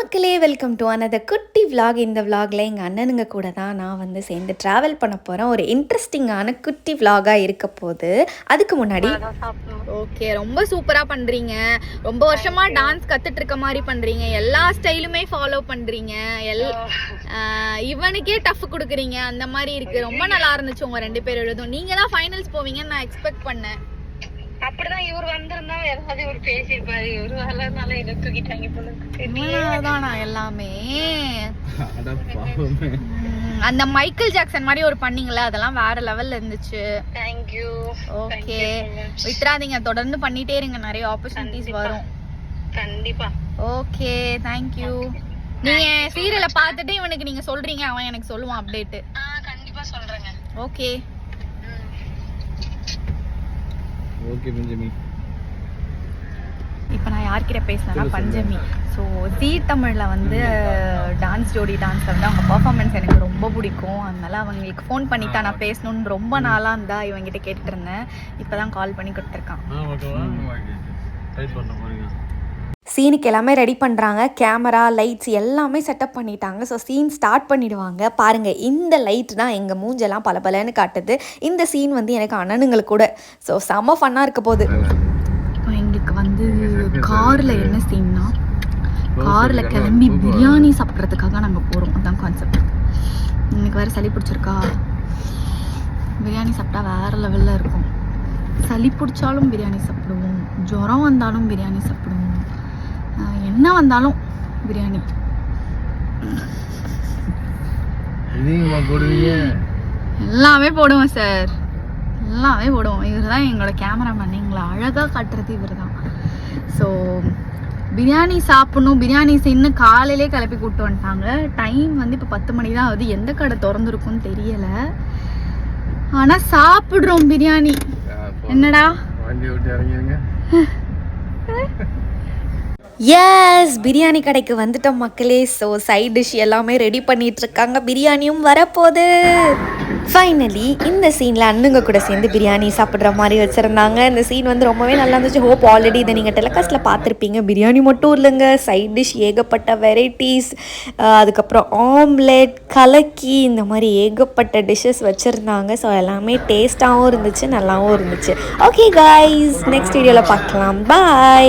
மக்களே welcome to another குட்டி vlog. இந்த vlogல எங்கள் அண்ணனுங்க கூட தான் நான் வந்து சேர்ந்து ட்ராவல் பண்ண போகிறேன் ஒரு இன்ட்ரெஸ்டிங்கான குட்டி vlog-ஆ இருக்க போகுது. அதுக்கு முன்னாடி ஓகே ரொம்ப சூப்பரா பண்றீங்க. ரொம்ப வருஷமா டான்ஸ் கத்துட்டு இருக்க மாதிரி பண்றீங்க. எல்லா ஸ்டைலுமே ஃபாலோ பண்றீங்க. எல் ஆஹ் இவனுக்கே டஃப் கொடுக்குறீங்க. அந்த மாதிரி இருக்கு. ரொம்ப நல்லா இருந்துச்சு உங்க ரெண்டு பேரும் எழுதும் நீங்க தான் ஃபைனல்ஸ் போவீங்கன்னு நான் எக்ஸ்பெக்ட் பண்ணேன். அப்படிதான் இவர் வந்திருந்தா ஏதாவது இவர் பேசியிருப்பாரு. இவரு வரலனால என்ன தூக்கிட்டாங்க போல எல்லாமே? அந்த மைக்கேல் ஜாக்சன் மாதிரி ஒரு பண்ணீங்களே அதெல்லாம் வேற லெவல்ல இருந்துச்சு. Thank okay. விட்டுறாதீங்க தொடர்ந்து பண்ணிட்டே இருங்க நிறைய ஆப்பர்ச்சுனிட்டிஸ் வரும். கண்டிப்பா. ஓகே தேங்க்யூ நீங்க சீரியலை பார்த்துட்டு இவனுக்கு நீங்க சொல்றீங்க அவன் எனக்கு சொல்லுவான் அப்டேட் ஆ கண்டிப்பா சொல்றேங்க. Okay okay Panchami. இப்போ நான் யார்கிட்ட பேசினேன்னா பஞ்சமி. ஸோ ஜீ தமிழில் வந்து டான்ஸ் ஜோடி டான்ஸ் வந்து அவங்க பர்ஃபார்மன்ஸ் எனக்கு ரொம்ப பிடிக்கும். அதனால அவங்களுக்கு ஃபோன் பண்ணி தான் நான் பேசணும்னு ரொம்ப நாளாக இருந்தா இவங்கிட்ட கேட்டுட்டு இருந்தேன். இப்போ தான் கால் பண்ணி கொடுத்துருக்கான் சீனுக்கு எல்லாமே ரெடி பண்ணுறாங்க கேமரா லைட்ஸ் எல்லாமே செட்டப் பண்ணிட்டாங்க. ஸோ சீன் ஸ்டார்ட் பண்ணிடுவாங்க. பாருங்கள் இந்த லைட் தான் எங்கள் மூஞ்செல்லாம் பல பலன்னு காட்டுது. இந்த சீன் வந்து எனக்கு அண்ணனுங்களுக்கு கூட. ஸோ செம ஃபன்னாக இருக்க போகுது. எங்களுக்கு வந்து காரில் என்ன சீன்னா காரில் கிளம்பி பிரியாணி சாப்பிட்றதுக்காக நாங்கள் போகிறோம் அதான் கான்செப்ட் எனக்கு வேறு சளி பிடிச்சிருக்கா? பிரியாணி சாப்பிட்டா வேறு லெவலில் இருக்கும். சளி பிடிச்சாலும் பிரியாணி சாப்பிடுவோம். ஜுரம் வந்தாலும் பிரியாணி சாப்பிடுவோம். என்ன வந்தாலும் பிரியாணி. எல்லாமே போடுவோம் சார் எல்லாமே போடுவோம். இவர் தான் எங்களோட கேமராமேன் எங்களை அழகாக காட்டுறது இவர் தான் ஸோ பிரியாணி சாப்பிடணும். பிரியாணி செய்யணும் காலையிலே கிளப்பி கூப்பிட்டு வந்துட்டாங்க. டைம் வந்து இப்போ பத்து மணி தான் ஆகுது. எந்த கடை திறந்துருக்குன்னு தெரியலை. ஆனால் சாப்பிட்றோம் பிரியாணி. என்னடா? எஸ் பிரியாணி கடைக்கு வந்துட்டோம் மக்களே. ஸோ சைட் டிஷ் எல்லாமே ரெடி பண்ணிட்டு இருக்காங்க பிரியாணியும் வரப்போகுது. ஃபைனலி இந்த சீனில் அண்ணுங்க கூட சேர்ந்து பிரியாணி சாப்பிட்ற மாதிரி வச்சுருந்தாங்க. இந்த சீன் வந்து ரொம்பவே நல்லா இருந்துச்சு. ஹோப் ஆல்ரெடி இதை நீங்கள் டெலகாஸ்ட்டில் பார்த்துருப்பீங்க. பிரியாணி மட்டும் இல்லைங்க. சைட் டிஷ் ஏகப்பட்ட வெரைட்டிஸ் அதுக்கப்புறம் ஆம்லெட் கலக்கி இந்த மாதிரி ஏகப்பட்ட டிஷ்ஷஸ் வச்சுருந்தாங்க. ஸோ எல்லாமே டேஸ்ட்டாகவும் இருந்துச்சு நல்லாவும் இருந்துச்சு. ஓகே காய்ஸ் நெக்ஸ்ட் வீடியோவில் பார்க்கலாம். பாய்